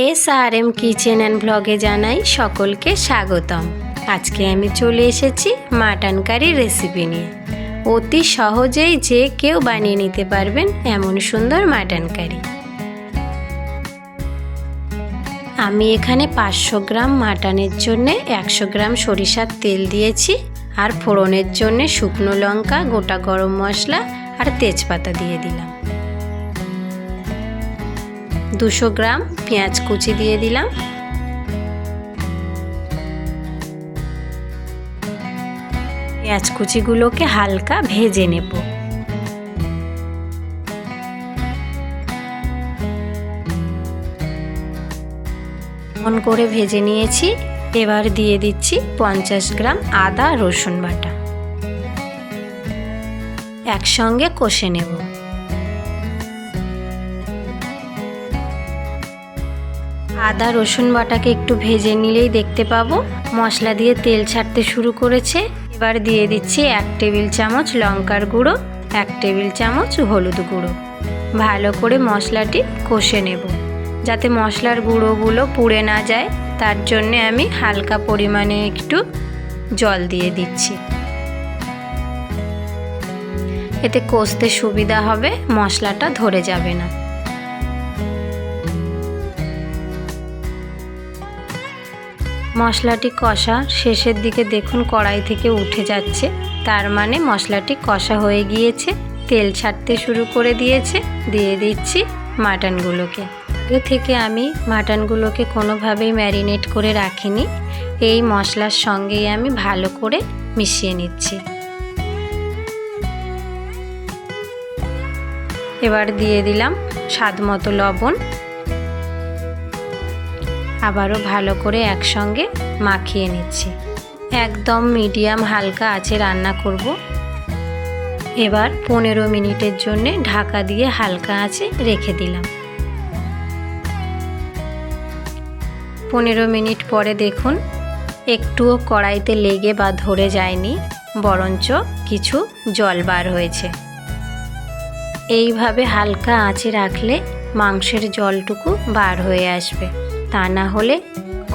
S R M kitchen and ব্লগে জানাই সকলকে স্বাগতম। আজকে আমি চলে এসেছি মাটন কারি রেসিপি নিয়ে। অতি সহজেই যে কেউ বানিয়ে নিতে পারবেন এমন সুন্দর মাটন কারি। আমি এখানে পাঁচশো গ্রাম মাটনের জন্য একশো গ্রাম সরিষার তেল দিয়েছি আর ফোড়নের জন্য শুকনো লঙ্কা, গোটা গরম মশলা আর তেজপাতা দিয়ে দিলাম। দুশো গ্রাম পেঁয়াজ কুচি দিয়ে দিলাম। পেঁয়াজ কুচিগুলোকে হালকা ভেজে নেব। মন করে ভেজে নিয়েছি। এবার দিয়ে দিচ্ছি পঞ্চাশ গ্রাম আদা রসুন বাটা। একসঙ্গে কষে নেব। আদা রসুন বাটাকে একটু ভেজে নিলেই দেখতে পাবো। মশলা দিয়ে তেল ছাড়তে শুরু করেছে। এবার দিয়ে দিচ্ছি এক টেবিল চামচ লঙ্কার গুঁড়ো, এক টেবিল চামচ হলুদ গুঁড়ো। ভালো করে মশলাটি কষে নেব। যাতে মশলার গুঁড়োগুলো পুড়ে না যায়, তার জন্যে আমি হালকা পরিমাণে একটু জল দিয়ে দিচ্ছি। এতে কষতে সুবিধা হবে, মশলাটা ধরে যাবে না। মশলাটি কষা শেষের দিকে দেখুন কড়াই থেকে উঠে যাচ্ছে। তার মানে মশলাটি কষা হয়ে গিয়েছে। তেল ছাড়তে শুরু করে দিয়েছে। দিয়ে দিচ্ছি মাটনগুলোকে। আগে থেকে আমি মাটনগুলোকে কোনোভাবেই ম্যারিনেট করে রাখিনি। এই মশলার সঙ্গেই আমি ভালো করে মিশিয়ে নিচ্ছি। এবার দিয়ে দিলাম স্বাদ মতো লবণ। আবারও ভালো করে একসঙ্গে মাখিয়ে নিচ্ছি। একদম মিডিয়াম হালকা আছে রান্না করব। এবার পনেরো মিনিটের জন্য ঢাকা দিয়ে হালকা আছে রেখে দিলাম। পনেরো মিনিট পরে দেখুন, একটুও কড়াইতে লেগে বা ধরে যায়নি, বরঞ্চ কিছু জল বার হয়েছে। এইভাবে হালকা আঁচে রাখলে মাংসের জলটুকু বার হয়ে আসবে। তা না হলে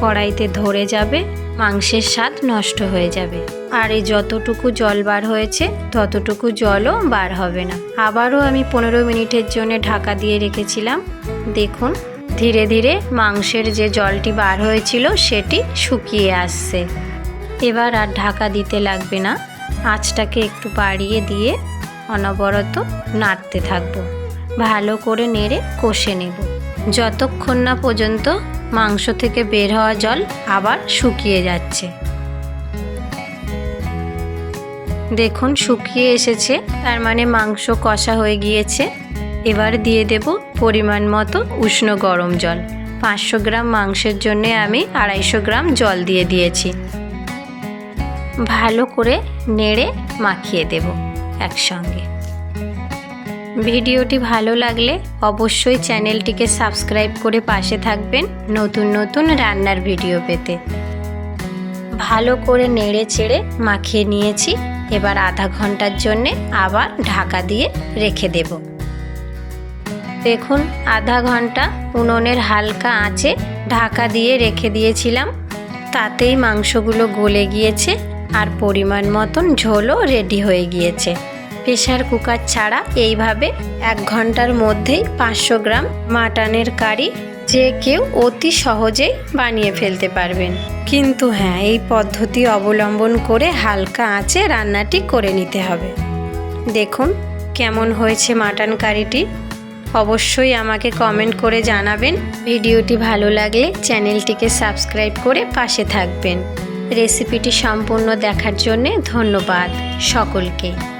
কড়াইতে ধরে যাবে, মাংসের স্বাদ নষ্ট হয়ে যাবে। আর এই যতটুকু জল বার হয়েছে, ততটুকু জলও বার হবে না। আবারও আমি পনেরো মিনিটের জন্য ঢাকা দিয়ে রেখেছিলাম। দেখুন, ধীরে ধীরে মাংসের যে জলটি বার হয়েছিল, সেটি শুকিয়ে আসছে। এবার আর ঢাকা দিতে লাগবে না। আঁচটাকে একটু বাড়িয়ে দিয়ে অনবরত নাড়তে থাকব। ভালো করে নেড়ে কষে নেব। যতক্ষণ না পর্যন্ত মাংস থেকে বের হওয়া জল আবার শুকিয়ে যাচ্ছে। দেখুন, শুকিয়ে এসেছে, তার মানে মাংস কষা হয়ে গিয়েছে। এবার দিয়ে দেব পরিমাণ মতো উষ্ণ গরম জল। পাঁচশো গ্রাম মাংসের জন্য আমি আড়াইশো গ্রাম জল দিয়ে দিয়েছি। ভালো করে নেড়ে মাখিয়ে দেব একসঙ্গে। ভিডিওটি ভালো লাগলে অবশ্যই চ্যানেলটিকে সাবস্ক্রাইব করে পাশে থাকবেন নতুন নতুন রান্নার ভিডিও পেতে। ভালো করে নেড়ে চেড়ে মাখিয়ে নিয়েছি। এবার আধা ঘণ্টার জন্যে আবার ঢাকা দিয়ে রেখে দেব। দেখুন, আধা ঘণ্টা উনুনের হালকা আঁচে ঢাকা দিয়ে রেখে দিয়েছিলাম। তাতেই মাংসগুলো গলে গিয়েছে আর পরিমাণ মতন ঝোলও রেডি হয়ে গিয়েছে। প্রেশার কুকার ছাড়া এইভাবে এক ঘণ্টার মধ্যেই পাঁচশো গ্রাম মাটনের কারি যে কেউ অতি সহজেই বানিয়ে ফেলতে পারবেন। কিন্তু হ্যাঁ এই পদ্ধতি অবলম্বন করে হালকা আঁচে রান্নাটি করে নিতে হবে। দেখুন কেমন হয়েছে মাটন কারিটি। অবশ্যই আমাকে কমেন্ট করে জানাবেন। ভিডিওটি ভালো লাগলে চ্যানেলটিকে সাবস্ক্রাইব করে পাশে থাকবেন। রেসিপিটি সম্পূর্ণ দেখার জন্যে ধন্যবাদ সকলকে।